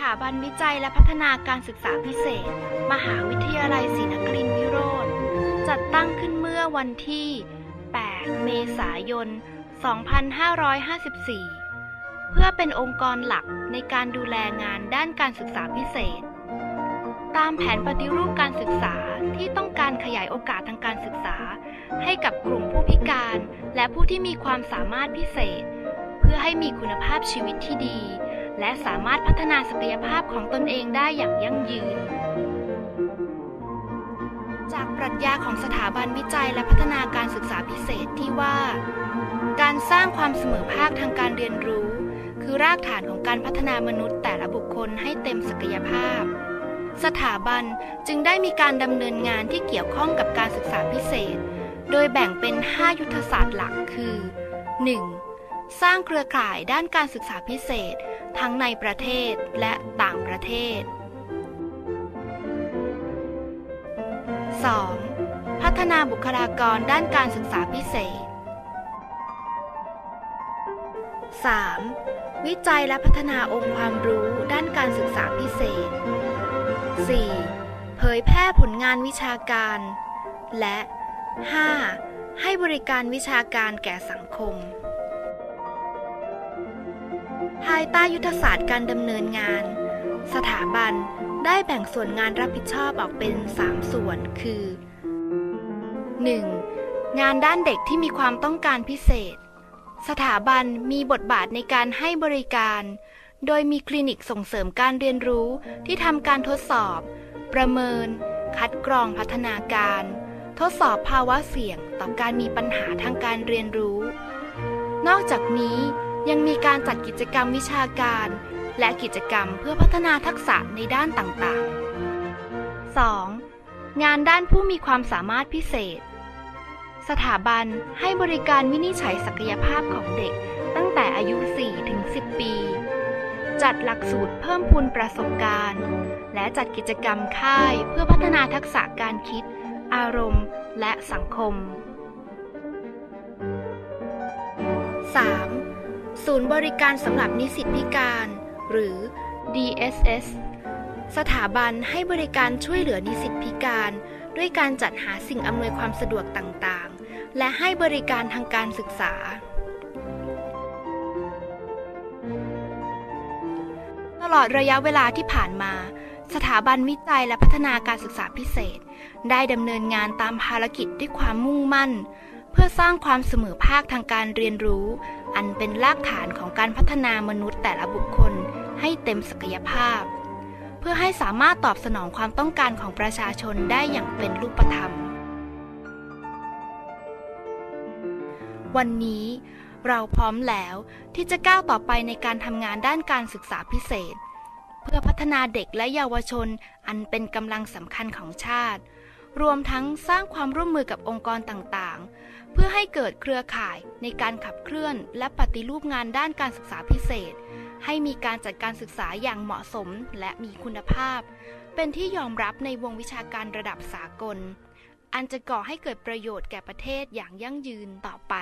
ถาบันวิจัยและพัฒนาการศึกษาพิเศษ มหาวิทยาลัยศรีนครินทรวิโรธจัดตั้งขึ้นเมื่อวันที่ 8 เมษายน 2554 เพื่อเป็นองค์กรหลักในการดูแลงานด้านการศึกษาพิเศษ ตามแผนปฏิรูปการศึกษาที่ต้องการขยายโอกาสทางการศึกษา ให้กับกลุ่มผู้พิการ และผู้ที่มีความสามารถพิเศษ เพื่อให้มีคุณภาพชีวิตที่ดี และสามารถพัฒนาศักยภาพของตนเองได้อย่างยั่งยืน จากปรัชญาของสถาบันวิจัยและพัฒนาการศึกษาพิเศษที่ว่า การสร้างความเสมอภาคทางการเรียนรู้ คือรากฐานของการพัฒนามนุษย์แต่ละบุคคลให้เต็มศักยภาพ สถาบันจึงได้มีการดำเนินงานที่เกี่ยวข้องกับการศึกษาพิเศษ โดยแบ่งเป็น 5 ยุทธศาสตร์หลักคือ 1. สร้างเครือข่ายด้านการศึกษาพิเศษ ทั้งในประเทศและต่างประเทศ 2. พัฒนาบุคลากรด้านการศึกษาพิเศษ 3. วิจัยและพัฒนาองค์ความรู้ด้านการศึกษาพิเศษ 4. เผยแพร่ผลงานวิชาการ และ 5. ให้บริการวิชาการแก่สังคม ภายใต้ยุทธศาสตร์การดำเนินงาน สถาบันได้แบ่งส่วนงานรับผิดชอบออกเป็น 3 ส่วน คือ 1. งานด้านเด็กที่มีความต้องการพิเศษ สถาบันมีบทบาทในการให้บริการ โดยมีคลินิกส่งเสริมการเรียนรู้ที่ทำการทดสอบ ประเมิน คัดกรองพัฒนาการ ทดสอบภาวะเสี่ยงต่อการมีปัญหาทางการเรียนรู้ นอกจากนี้ การจัดกิจกรรมวิชาการ และกิจกรรมเพื่อพัฒนาทักษะในด้านต่างๆ 2. งานด้านผู้มีความสามารถพิเศษ สถาบันให้บริการวินิจฉัยศักยภาพของเด็กตั้งแต่อายุ4-10 ปี จัดหลักสูตรเพิ่มพูนประสบการณ์ และจัดกิจกรรมค่ายเพื่อพัฒนาทักษะการคิด อารมณ์ และสังคม 3. ศูนย์บริการสำหรับนิสิตพิการ หรือ DSS สถาบันให้บริการช่วยเหลือนิสิตพิการ ด้วยการจัดหาสิ่งอำนวยความสะดวกต่างๆ และให้บริการทางการศึกษา ตลอดระยะเวลาที่ผ่านมา สถาบันวิจัยและพัฒนาการศึกษาพิเศษ ได้ดำเนินงานตามภารกิจด้วยความมุ่งมั่น เพื่อสร้างความเสมอภาคทางการเรียนรู้ อันเป็นรากฐานของการพัฒนามนุษย์แต่ละบุคคลให้เต็มศักยภาพ เพื่อให้สามารถตอบสนองความต้องการของประชาชนได้อย่างเป็นรูปธรรม วันนี้เราพร้อมแล้วที่จะก้าวต่อไปในการทำงานด้านการศึกษาพิเศษ เพื่อพัฒนาเด็กและเยาวชนอันเป็นกำลังสำคัญของชาติ รวมทั้งสร้างความร่วมมือกับองค์กรต่างๆ พื่อให้เกิดเครือข่ายในการขับเคลื่อน และปฏิรูปงานด้านการศึกษาพิเศษ ให้มีการจัดการศึกษาอย่างเหมาะสมและมีคุณภาพ เป็นที่ยอมรับในวงวิชาการระดับสากล อันจะก่อให้เกิดประโยชน์แก่ประเทศอย่างยั่งยืนต่อไป